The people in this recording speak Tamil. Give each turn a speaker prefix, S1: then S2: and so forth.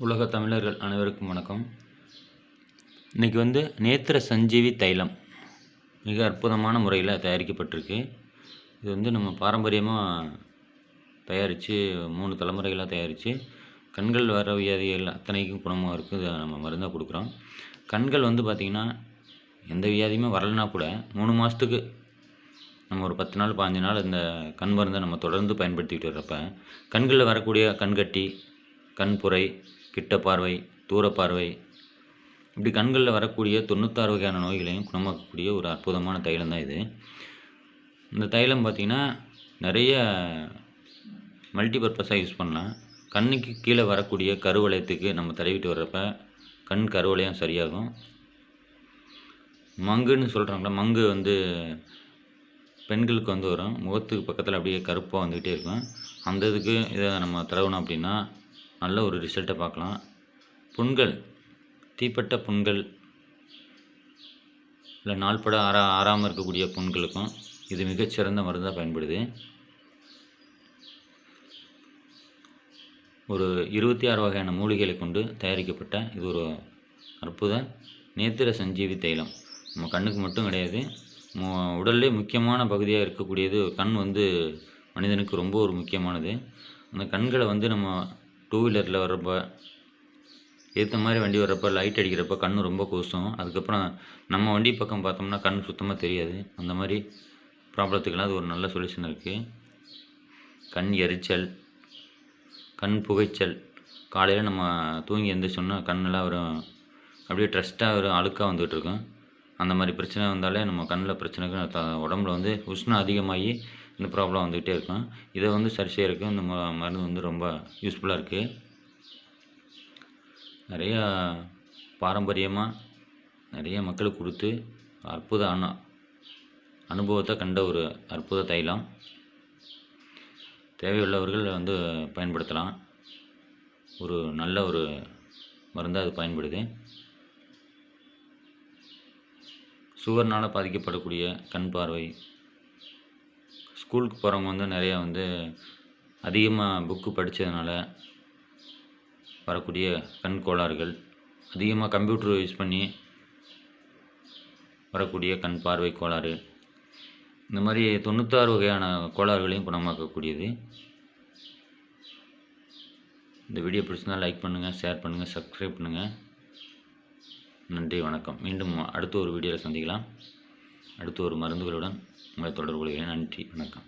S1: உலக தமிழர்கள் அனைவருக்கும் வணக்கம். இன்றைக்கி வந்து நேத்திர சஞ்சீவி தைலம். மிக அற்புதமான முறையில் தயாரிக்கப்பட்டிருக்கு. இது வந்து நம்ம பாரம்பரியமாக தயாரித்து மூணு தலைமுறைகளாக தயாரித்து கண்கள் வர வியாதிகள் அத்தனைக்கும் குணமாக இருக்குது இதை நம்ம மருந்தாக கொடுக்குறோம். கண்கள் வந்து பார்த்திங்கன்னா எந்த வியாதியுமே வரலைன்னா கூட மூணு மாதத்துக்கு நம்ம ஒரு பத்து நாள் பாஞ்சு நாள் இந்த கண் மருந்தை நம்ம தொடர்ந்து பயன்படுத்திக்கிட்டு வர்றப்ப கண்களில் வரக்கூடிய கண்கட்டி கண்புரை கிட்ட பார்வை தூர பார்வை. இப்படி கண்களில் வரக்கூடிய தொண்ணூத்தாறு வகையான நோய்களையும் குணமாக்கக்கூடிய ஒரு அற்புதமான தைலம் தான் இது. இந்த தைலம் பார்த்திங்கன்னா நிறைய மல்டி பர்பஸாக யூஸ் பண்ணலாம். கண்ணுக்கு கீழே வரக்கூடிய கருவளையத்துக்கு நம்ம தடவிட்டு வர்றப்ப கண் கருவளையம் சரியாகும். மங்குன்னு சொல்கிறாங்களா மங்கு வந்து பெண்களுக்கு வந்து வரும். முகத்துக்கு பக்கத்தில் அப்படியே கருப்பாக வந்துக்கிட்டே இருக்கும். அந்த இதுக்கு இதை நம்ம தடவினோம் அப்படின்னா நல்ல ஒரு ரிசல்ட்டை பார்க்கலாம். புண்கள் தீப்பட்ட புண்கள் இல்லை நாள்பட ஆறா ஆறாமல் இருக்கக்கூடிய புண்களுக்கும் இது மிகச்சிறந்த மருந்தாக பயன்படுது. ஒரு இருபத்தி ஆறு வகையான மூலிகைகளை கொண்டு தயாரிக்கப்பட்ட இது ஒரு அற்புத நேத்திர சஞ்சீவி தைலம். நம்ம கண்ணுக்கு மட்டும் கிடையாது உடல்லே முக்கியமான பகுதியாக இருக்கக்கூடியது கண் வந்து மனிதனுக்கு ரொம்ப ஒரு முக்கியமானது. அந்த கண்களை வந்து நம்ம டூ வீலரில் வர்றப்போ ஏற்ற மாதிரி வண்டி வர்றப்போ லைட் அடிக்கிறப்ப கண் ரொம்ப கூசும். அதுக்கப்புறம் நம்ம வண்டி பக்கம் பார்த்தோம்னா கண் சுத்தமாக தெரியாது. அந்த மாதிரி ப்ராப்ளத்துக்கெல்லாம் அது ஒரு நல்ல சொல்யூஷன் இருக்குது கண் எரிச்சல் கண் புகைச்சல். காலையில் நம்ம தூங்கி எழுந்திரிச்சோம்னா கண்ணெல்லாம் வரும் அப்படியே ட்ரெஸ்ட்டாக வரும் அழுக்காக வந்துகிட்டு இருக்கும். அந்த மாதிரி பிரச்சனை வந்தாலே நம்ம கண்ணில் பிரச்சனைக்கு த உடம்புல வந்து உஷ்ணம் அதிகமாகி இந்த ப்ராப்ளம் வந்துக்கிட்டே இருக்கும். இதை வந்து சரி செய்யறதுக்கு இந்த ம மருந்து வந்து ரொம்ப யூஸ்ஃபுல்லாக இருக்குது நிறையா பாரம்பரியமாக நிறைய மக்களுக்கு கொடுத்து அற்புத அனு அனுபவத்தை கண்ட ஒரு அற்புத தைலம். தேவையுள்ளவர்கள் வந்து பயன்படுத்தலாம். ஒரு நல்ல ஒரு மருந்தாக அது பயன்படுது. சுகர்னால் பாதிக்கப்படக்கூடிய கண் பார்வை ஸ்கூலுக்கு போகிறவங்க வந்து நிறையா வந்து அதிகமாக புக்கு படித்ததுனால வரக்கூடிய கண் கோளாறுகள் அதிகமாக கம்ப்யூட்டர் யூஸ் பண்ணி வரக்கூடிய கண் பார்வை கோளாறு இந்த மாதிரி தொண்ணூத்தாறு வகையான கோளாறுகளையும் குணமாக்கக்கூடியது. இந்த வீடியோ பிடிச்சிருந்தால் லைக் பண்ணுங்கள் ஷேர் பண்ணுங்கள் சப்ஸ்கிரைப் பண்ணுங்கள் நன்றி வணக்கம். மீண்டும் அடுத்த ஒரு வீடியோவில் சந்திக்கலாம். அடுத்து ஒரு மருந்துகளுடன் உங்களை தொடர்புகொள்கிறேன் நன்றி வணக்கம்.